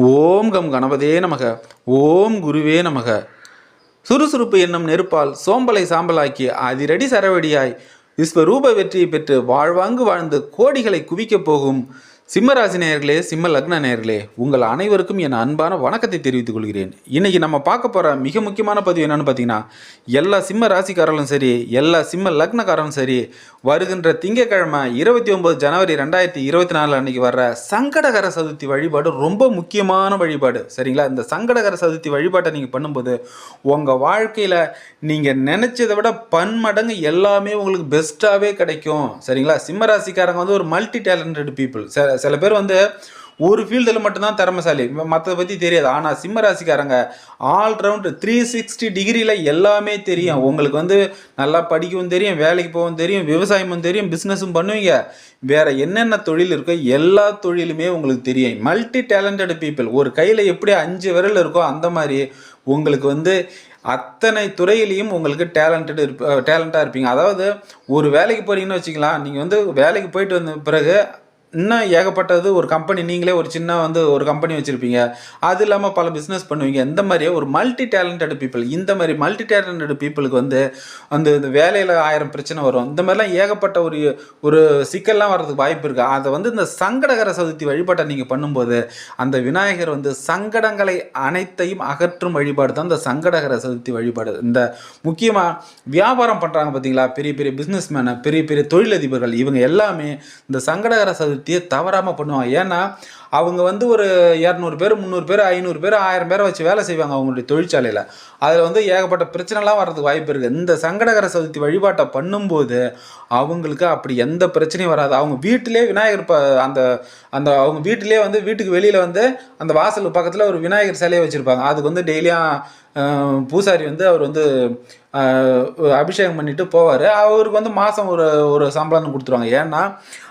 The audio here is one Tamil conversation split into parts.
ஓம் கம் கணபதே நமக. ஓம் குருவே நமக. சுறுசுறுப்பு என்னும் நெருப்பால் சோம்பலை சாம்பலாக்கி அதிரடி சரவடியாய். விஸ்வரூப வெற்றியை பெற்று வாழ்வாங்கு வாழ்ந்து கோடிகளை குவிக்கப் போகும் சிம்மராசி நேயர்களே சிம்ம லக்ன நேயர்களே உங்கள் அனைவருக்கும் என் அன்பான வணக்கத்தை தெரிவித்துக் கொள்கிறேன். இன்னைக்கு நம்ம பார்க்க போகிற மிக முக்கியமான பதிவு என்னென்னு பார்த்தீங்கன்னா எல்லா சிம்ம ராசிக்காரர்களும் சரி எல்லா சிம்ம லக்னக்காரரும் சரி வருகின்ற திங்கட்கிழமை இருபத்தி ஒம்பது ஜனவரி ரெண்டாயிரத்தி இருபத்தி நாலு அன்னைக்கு வர்ற சங்கடகர சதுர்த்தி வழிபாடு ரொம்ப முக்கியமான வழிபாடு. சரிங்களா? இந்த சங்கடகர சதுர்த்தி வழிபாட்டை நீங்கள் பண்ணும்போது உங்கள் வாழ்க்கையில் நீங்கள் நினச்சதை விட பன்மடங்கு எல்லாமே உங்களுக்கு பெஸ்ட்டாகவே கிடைக்கும். சரிங்களா? சிம்ம ராசிக்காரங்க வந்து ஒரு மல்டி டேலண்டட் பீப்புள் சார் சில பேர் வந்து ஒரு ஃபீல்டில் மட்டும்தான் திறமைசாலி. மற்றதை பற்றி தெரியாது. ஆனால் சிம்ம ராசிக்காரங்க ஆல்ரவுண்டு த்ரீ சிக்ஸ்டி டிகிரியில் எல்லாமே தெரியும். உங்களுக்கு வந்து நல்லா படிக்கவும் தெரியும் வேலைக்கு போகவும் தெரியும் விவசாயமும் தெரியும் பிஸ்னஸும் பண்ணுவீங்க. வேற என்னென்ன தொழில் இருக்கோ எல்லா தொழிலுமே உங்களுக்கு தெரியும். மல்டி டேலண்டட் பீப்புள் ஒரு கையில் எப்படி அஞ்சு விரல் இருக்கோ அந்த மாதிரி உங்களுக்கு வந்து அத்தனை துறையிலையும் உங்களுக்கு டேலண்டட் இருப்ப டேலண்ட்டாக இருப்பீங்க. அதாவது ஒரு வேலைக்கு போகிறீங்கன்னு வச்சுக்கலாம். நீங்கள் வந்து வேலைக்கு போயிட்டு வந்த பிறகு இன்னும் ஏகப்பட்டது ஒரு கம்பெனி நீங்களே ஒரு சின்ன வந்து ஒரு கம்பெனி வச்சுருப்பீங்க. அது இல்லாமல் பல பிஸ்னஸ் பண்ணுவீங்க. இந்த மாதிரியே ஒரு மல்டி டேலண்டட் பீப்புள் இந்த மாதிரி மல்டி டேலண்டட் பீப்புளுக்கு வந்து அந்த இந்த வேலையில் ஆயிரம் பிரச்சனை வரும். இந்த மாதிரிலாம் ஏகப்பட்ட ஒரு ஒரு சிக்கல்லாம் வர்றதுக்கு வாய்ப்பு இருக்குது அதை வந்து இந்த சங்கடகர சதுர்த்தி வழிபாட்டை நீங்கள் பண்ணும்போது அந்த விநாயகர் வந்து சங்கடங்களை அனைத்தையும் அகற்றும் வழிபாடு தான் இந்த சங்கடகர சதுர்த்தி வழிபாடு. இந்த முக்கியமாக வியாபாரம் பண்ணுறாங்க பார்த்தீங்களா பெரிய பெரிய பிஸ்னஸ் மேனை பெரிய பெரிய தொழிலதிபர்கள் இவங்க எல்லாமே இந்த சங்கடகர சதுர்த்தி பயன்படுத்தியே தவறாமல் பண்ணுவாங்க. ஏன்னா அவங்க வந்து ஒரு இரநூறு பேர் முந்நூறு பேர் ஐநூறு பேர் ஆயிரம் பேரை வச்சு வேலை செய்வாங்க அவங்களுடைய தொழிற்சாலையில். அதில் வந்து ஏகப்பட்ட பிரச்சனைலாம் வர்றதுக்கு வாய்ப்பு இருக்குது இந்த சங்கடகர சதுர்த்தி வழிபாட்டை பண்ணும்போது அவங்களுக்கு அப்படி எந்த பிரச்சனையும் வராது. அவங்க வீட்டிலே விநாயகர் ப அந்த அந்த அவங்க வீட்டிலே வந்து வீட்டுக்கு வெளியில் வந்து அந்த வாசல் பக்கத்தில் ஒரு விநாயகர் சிலையை வச்சுருப்பாங்க. அதுக்கு வந்து டெய்லியும் பூசாரி வந்து அவர் வந்து அபிஷேகம் பண்ணிட்டு போவார். அவருக்கு வந்து மாதம் ஒரு ஒரு சம்பளம் கொடுத்துருவாங்க. ஏன்னா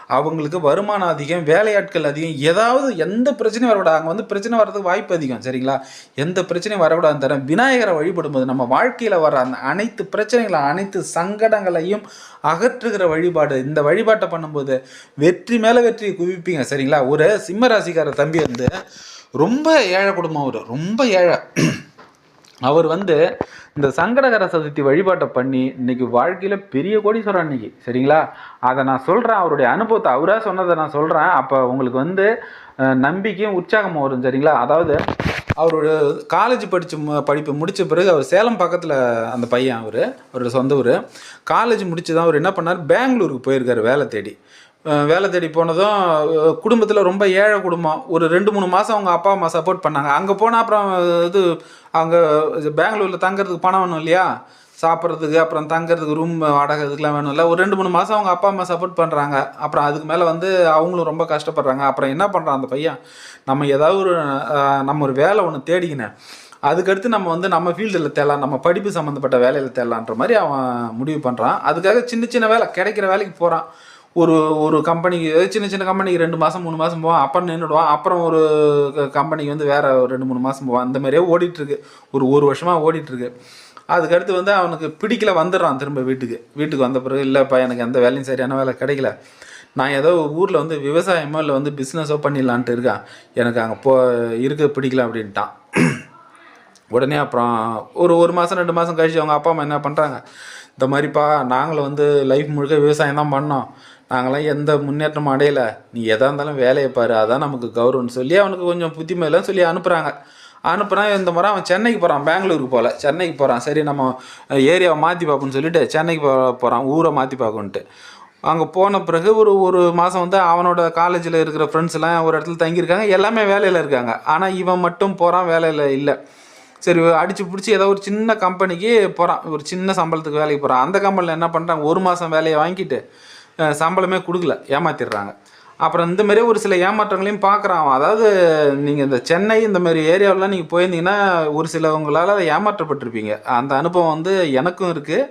அவங்களுக்கு வருமானம் அதிகம் வேலையாட்கள் அதிகம். ஏதாவது எந்த பிரச்சனையும் வரக்கூடாது. அங்கே வந்து பிரச்சனை வர்றதுக்கு வாய்ப்பு அதிகம் சரிங்களா? எந்த பிரச்சனையும் வரக்கூடாதுன்னு தரேன் விநாயகரை வழிபடும்போது நம்ம வாழ்க்கையில் வர அந்த அனைத்து பிரச்சனைகளை அனைத்து சங்கடங்களையும் அகற்றுகிற வழிபாடு. இந்த வழிபாட்டை பண்ணும்போது வெற்றி மேலே வெற்றி குவிப்பீங்க சரிங்களா? ஒரு சிம்ம ராசிக்கார தம்பி வந்து ரொம்ப ஏழை குடும்பம் அவர் ரொம்ப ஏழை. அவர் வந்து இந்த சங்கடகர சதுர்த்தி வழிபாட்டை பண்ணி இன்னைக்கு வாழ்க்கையில் பெரிய கோடீஸ்வரன் இன்னைக்கு சரிங்களா? அதை நான் சொல்கிறேன் அவருடைய அனுபவத்தை அவராக சொன்னதை நான் சொல்கிறேன் அப்போ உங்களுக்கு வந்து நம்பிக்கையும் உற்சாகமும் வரும் சரிங்களா? அதாவது அவரோட காலேஜ் படித்து படிப்பு முடித்த பிறகு அவர் சேலம் பக்கத்தில் அந்த பையன் அவர் அவரோட சொந்த ஊர். காலேஜ் முடிச்சு தான் அவர் என்ன பண்ணார்? பெங்களூருக்கு போயிருக்காரு வேலை தேடி. வேலை தேடி போனதும் குடும்பத்தில் ரொம்ப ஏழை குடும்பம். ஒரு ரெண்டு மூணு மாதம் அவங்க அப்பா அம்மா சப்போர்ட் பண்ணாங்க. அங்கே போனால் அப்புறம் இது அங்கே பெங்களூரில் தங்குறதுக்கு பணம் வேணும் இல்லையா? சாப்பிட்றதுக்கு அப்புறம் தங்குறதுக்கு ரூம் வாடகை இதுக்கெலாம் வேணும் இல்லை. ஒரு ரெண்டு மூணு மாதம் அவங்க அப்பா அம்மா சப்போர்ட் பண்ணுறாங்க அப்புறம் அதுக்கு மேலே வந்து அவங்களும் ரொம்ப கஷ்டப்படுறாங்க. அப்புறம் என்ன பண்ணுறான் அந்த பையன்? நம்ம ஏதாவது ஒரு நம்ம ஒரு வேலை ஒன்று தேடிக்கினேன். அதுக்கடுத்து நம்ம வந்து நம்ம ஃபீல்டில் தேடலாம். நம்ம படிப்பு சம்மந்தப்பட்ட வேலையில் தேடலான்ற மாதிரி அவன் முடிவு பண்ணுறான் அதுக்காக சின்ன சின்ன வேலை கிடைக்கிற வேலைக்கு போகிறான் ஒரு ஒரு கம்பெனிக்கு சின்ன சின்ன கம்பெனிக்கு ரெண்டு மாதம் மூணு மாதம் போவான். அப்புறம் நின்றுடுவான் அப்புறம் ஒரு க- கம்பெனிக்கு வந்து வேற ஒரு ரெண்டு மூணு மாதம் போவான். அந்த மாதிரியே ஓடிட்டுருக்கு. ஒரு ஒரு வருஷமாக ஓடிட்டுருக்கு. அதுக்கடுத்து வந்து அவனுக்கு பிடிக்கல வந்துடுறான் திரும்ப வீட்டுக்கு. வீட்டுக்கு வந்த பிறகு இல்லைப்பா எனக்கு எந்த வேலையும் சரியான வேலை கிடைக்கல. நான் ஏதோ ஊரில் வந்து விவசாயமோ இல்லை வந்து பிஸ்னஸோ பண்ணிடலான்ட்டு இருக்கேன். எனக்கு அங்கே போ இருக்க பிடிக்கல அப்படின்ட்டான். உடனே அப்புறம் ஒரு ஒரு மாதம் ரெண்டு மாதம் கழிச்சு அவங்க அப்பா அம்மா என்ன பண்ணுறாங்க இந்த மாதிரிப்பா நாங்களும் வந்து லைஃப் முழுக்க விவசாயம் தான் பண்ணோம். நாங்களாம் எந்த முன்னேற்றமும் அடையலை. நீ எதாக இருந்தாலும் வேலையை பாரு. அதான் நமக்கு கௌரவம்னு சொல்லி அவனுக்கு கொஞ்சம் புத்திமையெல்லாம் சொல்லி அனுப்புகிறாங்க அனுப்புகிறான் இந்த முறை அவன் சென்னைக்கு போகிறான் பெங்களூருக்கு போகல சென்னைக்கு போகிறான் சரி நம்ம ஏரியாவை மாற்றி பார்ப்போம்னு சொல்லிட்டு சென்னைக்கு போ போகிறான் ஊரை மாற்றி பார்க்கணுன்ட்டு. அங்கே போன பிறகு ஒரு ஒரு மாதம் வந்து அவனோட காலேஜில் இருக்கிற ஃப்ரெண்ட்ஸ்லாம் ஒரு இடத்துல தங்கியிருக்காங்க. எல்லாமே வேலையில் இருக்காங்க. ஆனால் இவன் மட்டும் போகிறான் வேலையில் இல்லை. சரி அடித்து பிடிச்சி ஏதோ ஒரு சின்ன கம்பெனிக்கு போகிறான் ஒரு சின்ன சம்பளத்துக்கு வேலைக்கு போகிறான் அந்த கம்பெனியில் என்ன பண்ணுறாங்க ஒரு மாதம் வேலையை வாங்கிட்டு சம்பளமே கொடுக்கல ஏமாத்திடுறாங்க. அப்புறம் இந்த மாதிரி ஒரு சில ஏமாற்றங்களையும் பார்க்குறான் அதாவது நீங்கள் இந்த சென்னை இந்த மாதிரி ஏரியாவிலாம் நீங்கள் போயிருந்தீங்கன்னா ஒரு சிலவங்களால் ஏமாற்றப்பட்டிருப்பீங்க. அந்த அனுபவம் வந்து எனக்கும் இருக்குது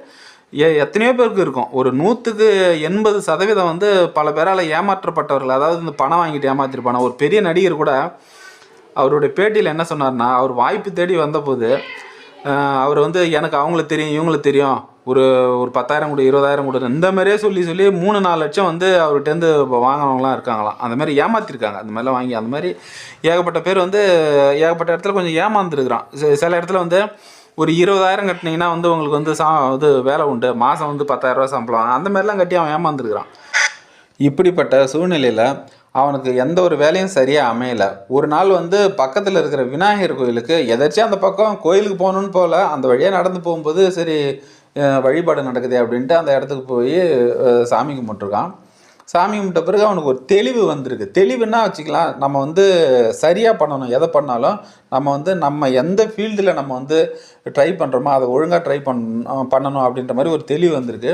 ஏ எத்தனையோ பேருக்கு இருக்கும். ஒரு நூற்றுக்கு எண்பது சதவீதம் வந்து பல பேரால் ஏமாற்றப்பட்டவர்கள் அதாவது இந்த பணம் வாங்கிட்டு ஏமாத்திருப்பான. ஒரு பெரிய நடிகர் கூட அவருடைய பேட்டியில் என்ன சொன்னார்னா அவர் வாய்ப்பு தேடி வந்தபோது அவர் வந்து எனக்கு அவங்களுக்கு தெரியும் இவங்களுக்கு தெரியும். ஒரு ஒரு பத்தாயிரம் கொடு இருபதாயிரம் கொடு. இந்த மாதிரியே சொல்லி சொல்லி மூணு நாலு லட்சம் வந்து அவர்கிட்டருந்து இப்போ வாங்கினவங்களாம் இருக்காங்களாம். அந்த மாதிரி ஏமாத்திருக்காங்க. அந்த மாதிரிலாம் வாங்கி அந்த மாதிரி ஏகப்பட்ட பேர் வந்து ஏகப்பட்ட இடத்துல கொஞ்சம் ஏமாந்துருக்குறான். சில- சில இடத்துல வந்து ஒரு இருபதாயிரம் கட்டினீங்கன்னா வந்து உங்களுக்கு வந்து சா இது வேலை உண்டு. மாதம் வந்து பத்தாயிரரூவா சம்பளம். அந்த மாதிரிலாம் கட்டி அவன் ஏமாந்துருக்குறான். இப்படிப்பட்ட சூழ்நிலையில் அவனுக்கு எந்த ஒரு வேலையும் சரியாக அமையலை. ஒரு நாள் வந்து பக்கத்தில் இருக்கிற விநாயகர் கோயிலுக்கு எதாச்சும் அந்த பக்கம் கோயிலுக்கு போகணுன்னு போகல அந்த வழியாக நடந்து போகும்போது சரி வழிபாடு நடக்குதே அப்படின்ட்டு அந்த இடத்துக்கு போய் சாமி கும்பிட்டுருக்கான். சாமி கும்பிட்ட பிறகு அவனுக்கு ஒரு தெளிவு வந்திருக்கு. தெளிவுன்னா வச்சுக்கலாம் நம்ம வந்து சரியாக பண்ணணும். எதை பண்ணாலும் நம்ம வந்து நம்ம எந்த ஃபீல்டில் நம்ம வந்து ட்ரை பண்ணுறோமோ அதை ஒழுங்காக ட்ரை பண் பண்ணணும் அப்படின்ற மாதிரி ஒரு தெளிவு வந்திருக்கு.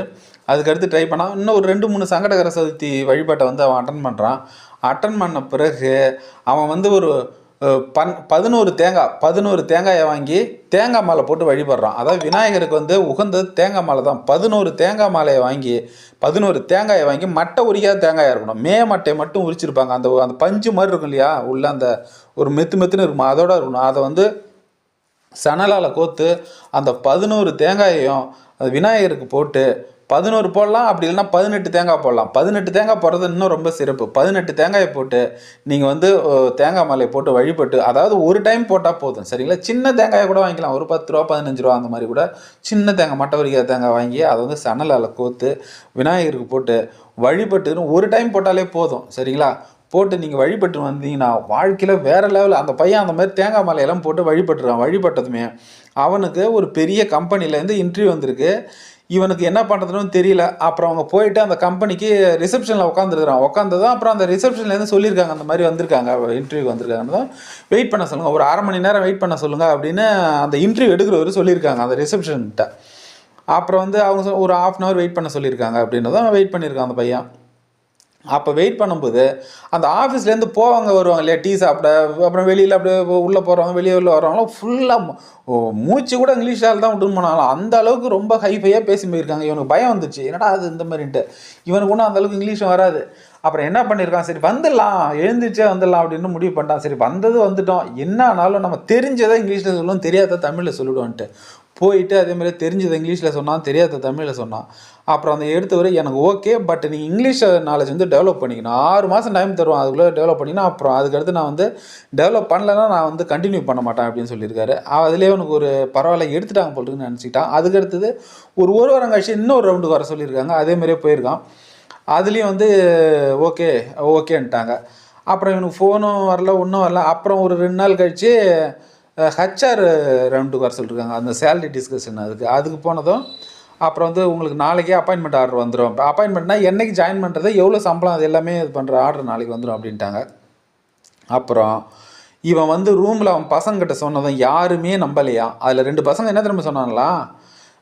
அதுக்கடுத்து ட்ரை பண்ணால் இன்னும் ஒரு ரெண்டு மூணு சங்கடகர சதுர்த்தி வழிபாட்டை வந்து அவன் அட்டன் பண்ணுறான் அட்டன் பண்ண பிறகு அவன் வந்து ஒரு பன் பதினோரு தேங்காய் பதினோரு தேங்காயை வாங்கி தேங்காய் மாலை போட்டு வழிபடுறான். அதாவது விநாயகருக்கு வந்து உகந்தது தேங்காய் மாலை தான். பதினோரு தேங்காய் மாலையை வாங்கி பதினோரு தேங்காயை வாங்கி மட்டை உரிக்காத தேங்காயாக இருக்கணும். மே மட்டையை மட்டும் உரிச்சிருப்பாங்க. அந்த அந்த பஞ்சு மாதிரி இருக்கும் இல்லையா? உள்ள அந்த ஒரு மெத்து மெத்துன்னு இருக்குமா. அதோட இருக்கணும். அதை வந்து சணலால் கோத்து அந்த பதினோரு தேங்காயையும் அது விநாயகருக்கு போட்டு பதினோரு போடலாம் அப்படி இல்லைன்னா பதினெட்டு தேங்காய் போடலாம். பதினெட்டு தேங்காய் போடுறது இன்னும் ரொம்ப சிறப்பு. பதினெட்டு தேங்காயை போட்டு நீங்கள் வந்து தேங்காய் மாலையை போட்டு வழிபட்டு அதாவது ஒரு டைம் போட்டால் போதும் சரிங்களா? சின்ன தேங்காயை கூட வாங்கிக்கலாம். ஒரு பத்து ரூபா பதினஞ்சு ரூபா அந்த மாதிரி கூட சின்ன தேங்காய் மட்டை வரிக்கிற தேங்காய் வாங்கி அதை வந்து சணலால் கோத்து விநாயகருக்கு போட்டு வழிபட்டு ஒரு டைம் போட்டாலே போதும் சரிங்களா? போட்டு நீங்கள் வழிபட்டு வந்தீங்கன்னா வாழ்க்கையில் வேறு லெவலில் அந்த பையன் அந்த மாதிரி தேங்காய் மாலையெல்லாம் போட்டு வழிபட்டுறான். வழிபட்டதுமே அவனுக்கு ஒரு பெரிய கம்பெனிலேருந்து இன்டர்வியூ வந்திருக்கு. இவனுக்கு என்ன பண்ணுறதுன்னு தெரியல. அப்புறம் அவங்க போயிட்டு அந்த கம்பெனிக்கு ரிசப்ஷனில் உட்காந்துருக்குறான் உட்காந்ததும் அப்புறம் அந்த ரிசப்ஷன்லேருந்து சொல்லியிருக்காங்க அந்த மாதிரி வந்திருக்காங்க. இன்டர்வியூ வந்திருக்காங்க. வெயிட் பண்ண சொல்லுங்கள் ஒரு அரை மணி நேரம் வெயிட் பண்ண சொல்லுங்கள் அப்படின்னு அந்த இன்டர்வியூ எடுக்கிறவர் சொல்லியிருக்காங்க அந்த ரிசப்ஷன்கிட்ட அப்புறம் வந்து அவங்க ஒரு ஆஃப் அன் ஹவர் வெயிட் பண்ண சொல்லியிருக்காங்க அப்படின்றதும் வெயிட் பண்ணியிருக்கான் அந்த பையன். அப்போ வெயிட் பண்ணும்போது அந்த ஆஃபீஸ்லேருந்து போவாங்க வருவாங்க இல்லையா டீ சாப்பிட அப்புறம் வெளியில் அப்படியே உள்ளே போகிறவங்க வெளியே உள்ள வரவங்களாம் ஃபுல்லாக மூச்சு கூட இங்கிலீஷால் தான் விட்டுன்னு போனாலும் அந்த அளவுக்கு ரொம்ப ஹைஃபையாக பேசி போயிருக்காங்க. இவனுக்கு பயம் வந்துச்சு. என்னடா அது இந்த மாதிரின்ட்டு. இவனுக்கு ஒன்றும் அந்த அளவுக்கு இங்கிலீஷும் வராது. அப்புறம் என்ன பண்ணியிருக்கான்? சரி வந்துடலாம். எழுந்திரிச்சே வந்துடலாம் அப்படின்னு முடிவு பண்ணிட்டான். சரி வந்தது வந்துட்டோம். என்ன ஆனாலும் நம்ம தெரிஞ்சதை இங்கிலீஷில் சொல்லுவோம் தெரியாத தமிழில் சொல்லிடுவோன்ட்டு. போயிட்டு அதேமாதிரி தெரிஞ்சது இங்கிலீஷில் சொன்னான் தெரியாத தமிழில் சொன்னான். அப்புறம் அந்த எடுத்தவர் எனக்கு ஓகே பட் நீங்கள் இங்கிலீஷ் நாலேஜ் வந்து டெவலப் பண்ணிக்கணும். ஆறு மாதம் டைம் தருவோம் அதுக்குள்ளே டெவலப் பண்ணினா அப்புறம் அதுக்கடுத்து நான் வந்து டெவலப் பண்ணலைன்னா நான் வந்து கண்டினியூ பண்ண மாட்டேன் அப்படின்னு சொல்லியிருக்காரு. அதுலேயே உனக்கு ஒரு பரவாயில்ல எடுத்துட்டாங்க போட்டுன்னு நினச்சிக்கிட்டான். அதுக்கு அடுத்தது ஒரு ஒரு வாரம் கழிச்சு இன்னொரு ரவுண்டுக்கு வர சொல்லியிருக்காங்க. அதே மாதிரியே போயிருக்கான். அதுலேயும் வந்து ஓகே ஓகேன்ட்டாங்க அப்புறம் இவனுக்கு ஃபோனும் வரல ஒன்றும் வரல. அப்புறம் ஒரு ரெண்டு நாள் கழித்து ஹச்ஆர் ரவுண்டுக்கு வர சொல்லியிருக்காங்க அந்த சேலரி டிஸ்கஷன் அதுக்கு. அதுக்கு போனதும் அப்புறம் வந்து உங்களுக்கு நாளைக்கே அப்பாயின்மெண்ட் ஆர்டர் வந்துடும் அப்பாயின்மெண்ட்னா என்னைக்கு ஜாயின் பண்ணுறது எவ்வளோ சம்பளம் அது எல்லாமே இது பண்ணுற ஆர்டர் நாளைக்கு வந்துடும் அப்படின்ட்டாங்க. அப்புறம் இவன் வந்து ரூமில் அவன் பசங்கிட்ட சொன்னதும் யாருமே நம்பலையா? அதில் ரெண்டு பசங்க என்ன திரும்ப சொன்னாங்களா?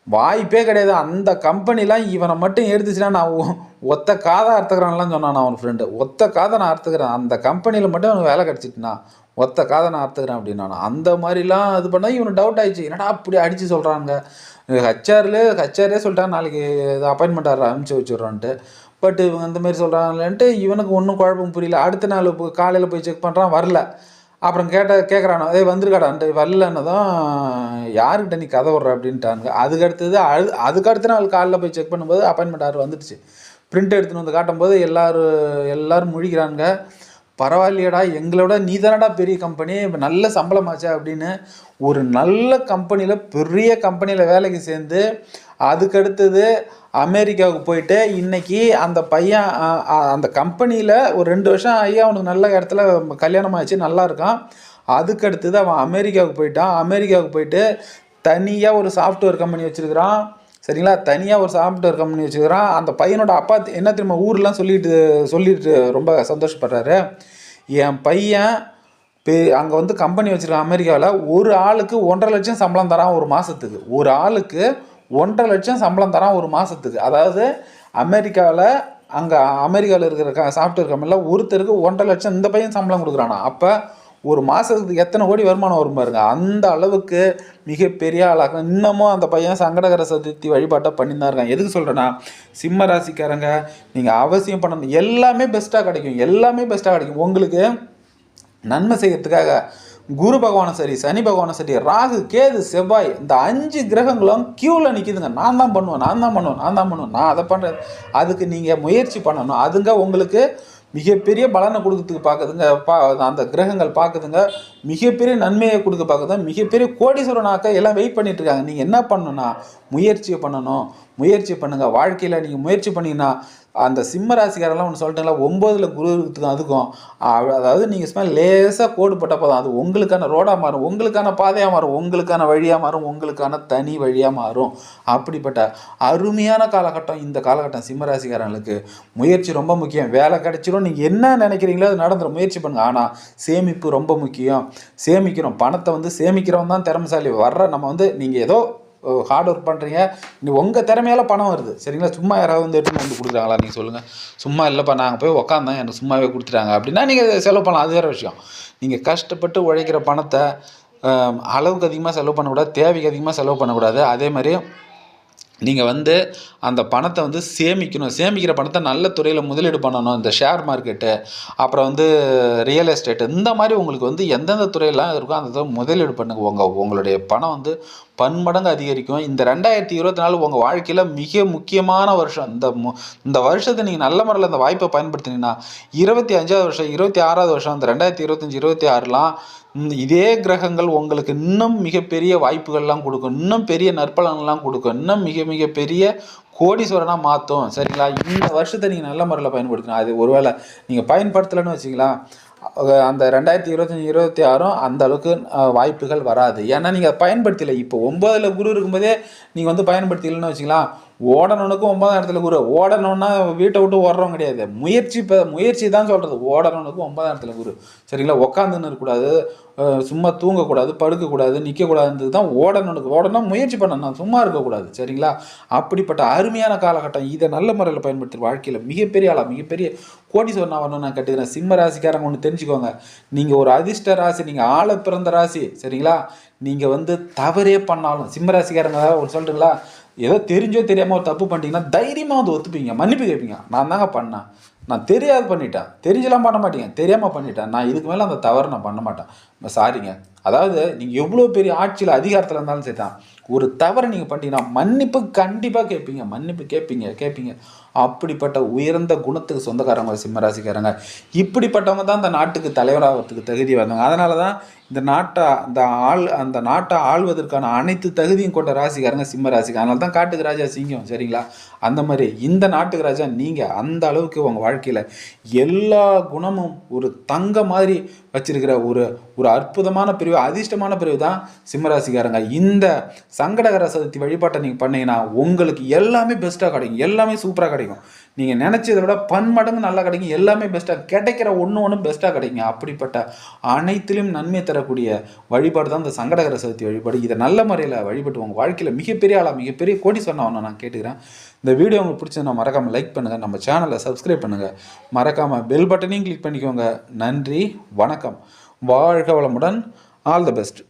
வாய்ப்பே கிடையாது. அந்த கம்பெனிலாம் இவனை மட்டும் எடுத்துச்சுன்னா நான் ஒத்த காதை அறுத்துக்கிறான்லாம் சொன்னான் அவன் ஃப்ரெண்டு ஒத்த காதை நான் அறுத்துக்கிறேன். அந்த கம்பெனியில் மட்டும் அவனுக்கு வேலை கிடச்சிட்டுனா ஒத்த காதை நான் அர்த்துக்கிறேன் அப்படின்னா அந்த மாதிரிலாம் இது பண்ணால் இவனுக்கு டவுட் ஆயிடுச்சு. என்னடா அப்படி அடித்து சொல்கிறாங்க ஹச்ஆரில் ஹச்ஆரே சொல்லிட்டாங்க நாளைக்கு அப்பாயின்மெண்ட் ஆர்டர் அனுப்பிச்சி வச்சுட்றான்ட்டு. பட் இவங்க இந்த மாதிரி சொல்கிறாங்களேன்ட்டு இவனுக்கு ஒன்றும் குழப்பம் புரியல. அடுத்த நாள் காலையில் போய் செக் பண்ணுறான் வரல. அப்புறம் கேட்ட கேட்குறானோ ஏய் வந்திருக்காடான்ட்டு. வரலன்னதும் யாருக்கிட்ட நீ கதை விட்ற? அப்படின்ட்டானுங்க. அதுக்கு அடுத்தது அது அதுக்கு அடுத்த நாள் காலைல போய் செக் பண்ணும்போது அப்பாயின்மெண்ட் ஆர்டர் வந்துடுச்சு. பிரிண்ட் எடுத்துன்னு வந்து காட்டும்போது எல்லோரும் எல்லோரும் முழிக்கிறானுங்க. பரவாயில்லையடா எங்களோட நீ தானடா பெரிய கம்பெனி இப்போ நல்ல சம்பளமாச்சா அப்படின்னு ஒரு நல்ல கம்பெனியில் பெரிய கம்பெனியில் வேலைக்கு சேர்ந்து அதுக்கடுத்தது அமெரிக்காவுக்கு போயிட்டு இன்னைக்கு அந்த பையன் அந்த கம்பெனியில் ஒரு ரெண்டு வருஷம் ஆகி அவனுக்கு நல்ல இடத்துல கல்யாணம் ஆச்சு நல்லா இருக்கான். அதுக்கடுத்தது அவன் அமெரிக்காவுக்கு போயிட்டான். அமெரிக்காவுக்கு போயிட்டு தனியாக ஒரு சாஃப்ட்வேர் கம்பெனி வச்சுருக்கிறான். சரிங்களா? தனியாக ஒரு சாஃப்ட்வேர் கம்பெனி வச்சுக்கிறான். அந்த பையனோட அப்பா என்ன தெரியுமா ஊர்லாம் சொல்லிட்டு சொல்லிட்டு ரொம்ப சந்தோஷப்படுறாரு. என் பையன் பே அங்கே வந்து கம்பெனி வச்சுருக்கான் அமெரிக்காவில் ஒரு ஆளுக்கு ஒன்றரை லட்சம் சம்பளம் தரான் ஒரு மாதத்துக்கு ஒரு ஆளுக்கு ஒன்றரை லட்சம் சம்பளம் தரான் ஒரு மாதத்துக்கு அதாவது அமெரிக்காவில் அங்கே அமெரிக்காவில் இருக்கிற க சாஃப்ட்வேர் கம்பெனியில் ஒருத்தருக்கு ஒன்றரை லட்சம் இந்த பையன் சம்பளம் கொடுக்குறானா. அப்போ ஒரு மாதத்துக்கு எத்தனை கோடி வருமானம் வரும் பாருங்க. அந்த அளவுக்கு மிகப்பெரிய ஆளாக இன்னமும் அந்த பையன் சங்கடகர சதுர்த்தி வழிபாட்டை பண்ணின்னு தான் இருக்கான். எதுக்கு சொல்கிறேன்னா சிம்ம ராசிக்காரங்க நீங்கள் அவசியம் பண்ணணும் எல்லாமே பெஸ்ட்டாக கிடைக்கும். எல்லாமே பெஸ்ட்டாக கிடைக்கும். உங்களுக்கு நன்மை செய்யறதுக்காக குரு பகவானும் சரி சனி பகவானும் சரி ராகு கேது செவ்வாய் இந்த அஞ்சு கிரகங்களும் கியூவில் நிற்கிதுங்க நான் தான் பண்ணுவேன் நான் தான் பண்ணுவேன் நான் தான் பண்ணுவேன் நான் அதை பண்ணுறேன் அதுக்கு நீங்கள் முயற்சி பண்ணணும். அதுங்க உங்களுக்கு மிகப்பெரிய பலனை கொடுக்கறதுக்கு பார்க்குதுங்க. பா அந்த கிரகங்கள் பார்க்குதுங்க. மிகப்பெரிய நன்மையை கொடுக்க பார்க்குது. மிகப்பெரிய கோடீஸ்வரனாக்க எல்லாம் வெயிட் பண்ணிட்டு இருக்காங்க. நீங்கள் என்ன பண்ணணும்னா முயற்சி பண்ணணும். முயற்சி பண்ணுங்கள் வாழ்க்கையில் நீங்கள் முயற்சி பண்ணீங்கன்னா அந்த சிம்ம ராசிக்காரெல்லாம் ஒன்று சொல்லிட்டேங்களா ஒம்போதில் குரு இருக்கிறதுக்கும் அதுக்கும். அதாவது நீங்கள் சும்மா லேசாக கோடு போட்டால் போதும் அது உங்களுக்கான ரோடாக மாறும் உங்களுக்கான பாதையாக மாறும் உங்களுக்கான வழியாக மாறும் உங்களுக்கான தனி வழியாக மாறும். அப்படிப்பட்ட அருமையான காலகட்டம் இந்த காலகட்டம் சிம்ம ராசிக்காரங்களுக்கு முயற்சி ரொம்ப முக்கியம். வேலை கிடச்சிரும் நீங்கள் என்ன நினைக்கிறீங்களோ அது நடந்துடும் முயற்சி பண்ணுங்க. ஆனால் சேமிப்பு ரொம்ப முக்கியம். சேமிக்கிறோம். பணத்தை வந்து சேமிக்கிறவன் தான் திறமைசாலி. வர்ற நம்ம வந்து நீங்கள் ஏதோ ஹார்ட் ஒர்க் பண்ணுறீங்க நீ உங்கள் திறமையால பணம் வருது. சரிங்களா? சும்மா யாராவது வந்து எடுத்து வந்து கொடுக்குறாங்களா? நீங்கள் சொல்லுங்கள் சும்மா இல்லைப்பா நாங்கள் போய் உக்காந்தேன் எனக்கு சும்மாவே கொடுத்துட்டாங்க. அப்படின்னா நீங்கள் செலவு பண்ணலாம். அது வேறு விஷயம். நீங்கள் கஷ்டப்பட்டு உழைக்கிற பணத்தை அளவுக்கு அதிகமாக செலவு பண்ணக்கூடாது. தேவைக்கு அதிகமாக செலவு பண்ணக்கூடாது. அதே மாதிரி நீங்கள் வந்து அந்த பணத்தை வந்து சேமிக்கணும். சேமிக்கிற பணத்தை நல்ல துறையில் முதலீடு பண்ணணும். இந்த ஷேர் மார்க்கெட்டு அப்புறம் வந்து ரியல் எஸ்டேட் இந்த மாதிரி உங்களுக்கு வந்து எந்தெந்த துறையெல்லாம் இருக்கோ அந்த முதலீடு பண்ணுங்க. உங்கள் உங்களுடைய பணம் வந்து பன்மடங்கு அதிகரிக்கும். இந்த ரெண்டாயிரத்தி இருபத்தி நாலு உங்கள் வாழ்க்கையில் மிக முக்கியமான வருஷம். இந்த மு- இந்த வருஷத்தை நீங்கள் நல்ல முறையில் இந்த வாய்ப்பை பயன்படுத்தினீங்கன்னா இருபத்தி அஞ்சாவது வருஷம் இருபத்தி ஆறாவது வருஷம் இந்த ரெண்டாயிரத்தி இருபத்தஞ்சி இருபத்தி ஆறுலாம் இந்த இதே கிரகங்கள் உங்களுக்கு இன்னும் மிகப்பெரிய வாய்ப்புகள்லாம் கொடுக்கும். இன்னும் பெரிய நற்பலன்லாம் கொடுக்கும். இன்னும் மிக மிக பெரிய கோடீஸ்வரனாக மாற்றும் சரிங்களா? இந்த வருஷத்தை நீங்கள் நல்ல முறையில் பயன்படுத்தணும் அது ஒருவேளை நீங்கள் பயன்படுத்தலைன்னு வச்சிங்களா அந்த ரெண்டாயிரத்தி இருபத்தஞ்சி இருபத்தி ஆறும் அந்த அளவுக்கு வாய்ப்புகள் வராது. ஏன்னா நீங்கள் பயன்படுத்தலை. இப்போ ஒம்பதில் குரு இருக்கும்போதே நீங்கள் வந்து பயன்படுத்தலைன்னு வச்சுக்கலாம். ஓடணுனுக்கும் ஒன்பதாம் இடத்துல குரு ஓடணும்னா வீட்டை விட்டு ஓடுறோம் கிடையாது. முயற்சி இப்போ முயற்சி தான் சொல்கிறது ஓடணுனுக்கும் ஒன்பதாம் இடத்துல குரு சரிங்களா? உக்காந்துன்னு இருக்கக்கூடாது. சும்மா தூங்கக்கூடாது படுக்கக்கூடாது நிற்கக்கூடாதுன்றது தான் ஓடணுனுக்கு ஓடணும் முயற்சி பண்ணணும். சும்மா இருக்கக்கூடாது. சரிங்களா? அப்படிப்பட்ட அருமையான காலகட்டம். இதை நல்ல முறையில் பயன்படுத்தி வாழ்க்கையில் மிகப்பெரிய ஆளாக மிகப்பெரிய கோடி சொன்னா வரணும் நான் கட்டுக்கிறேன். சிம்ம ராசிக்காரங்க ஒன்று தெரிஞ்சுக்கோங்க. நீங்கள் ஒரு அதிர்ஷ்ட ராசி நீங்கள் ஆள பிறந்த ராசி சரிங்களா? நீங்கள் வந்து தவறே பண்ணாலும் சிம்ம ராசிக்காரங்க ஒரு சொல்லட்டுங்களா ஏதோ தெரிஞ்சோ தெரியாமல் ஒரு தப்பு பண்ணிட்டீங்கன்னா தைரியமாக வந்து ஒத்துப்பீங்க மன்னிப்பு கேட்பீங்க. நான் தாங்க பண்ணேன். நான் தெரியாது பண்ணிட்டேன். தெரிஞ்செல்லாம் பண்ண மாட்டீங்க. தெரியாமல் பண்ணிட்டேன். நான் இதுக்கு மேலே அந்த தவறு நான் பண்ண மாட்டேன். சாரிங்க. அதாவது நீங்கள் எவ்வளோ பெரிய ஆட்சியில் அதிகாரத்தில் இருந்தாலும் சரி தான் ஒரு தவறு நீங்கள் பண்ணிட்டீங்கன்னா மன்னிப்பு கண்டிப்பாக கேட்பீங்க மன்னிப்பு கேட்பீங்க கேட்பீங்க. அப்படிப்பட்ட உயர்ந்த குணத்துக்கு சொந்தக்காரங்க சிம்மராசிக்காரங்க. இப்படிப்பட்டவங்க தான் இந்த நாட்டுக்கு தலைவராகிறதுக்கு தகுதி வந்தவங்க. அதனால தான் இந்த நாட்டை அந்த ஆள் அந்த நாட்டை ஆள்வதற்கான அனைத்து தகுதியும் கொண்ட ராசிக்காரங்க சிம்ம ராசிக்கு அதனால தான் காட்டுக்கு ராஜா சிங்கம் சரிங்களா? அந்த மாதிரி இந்த நாட்டுக்கு ராஜா நீங்கள் அந்த அளவுக்கு உங்கள் வாழ்க்கையில் எல்லா குணமும் ஒரு தங்க மாதிரி வச்சிருக்கிற ஒரு ஒரு அற்புதமான பிரிவு அதிர்ஷ்டமான பிரிவு தான் சிம்மராசிக்காரங்க. இந்த சங்கடகர சதுர்த்தி வழிபாட்டை நீங்கள் பண்ணீங்கன்னா உங்களுக்கு எல்லாமே பெஸ்ட்டாக கிடைக்கும். எல்லாமே சூப்பராக கிடைக்கும். நீங்கள் நினச்சதை விட பன்மடங்கு நல்லா கிடைக்கும். எல்லாமே பெஸ்ட்டாக கிடைக்கிற ஒன்று ஒன்று பெஸ்ட்டாக கிடைக்கும் அப்படிப்பட்ட அனைத்திலும் நன்மை தரக்கூடிய வழிபாடு தான் இந்த சங்கடகர சதுர்த்தி வழிபாடு. இதை நல்ல முறையில் வழிபட்டு உங்கள் வாழ்க்கையில் மிகப்பெரிய ஆளாக மிகப்பெரிய கோடி சொன்னவனை நான் கேட்டுக்கிறேன். இந்த வீடியோ உங்களுக்கு பிடிச்சதுன்னா மறக்காமல் லைக் பண்ணுங்கள் நம்ம சேனலை சப்ஸ்கிரைப் பண்ணுங்கள் மறக்காமல் பெல் பட்டனையும் கிளிக் பண்ணிக்கோங்க. நன்றி வணக்கம். வாழ்க வளமுடன். All the best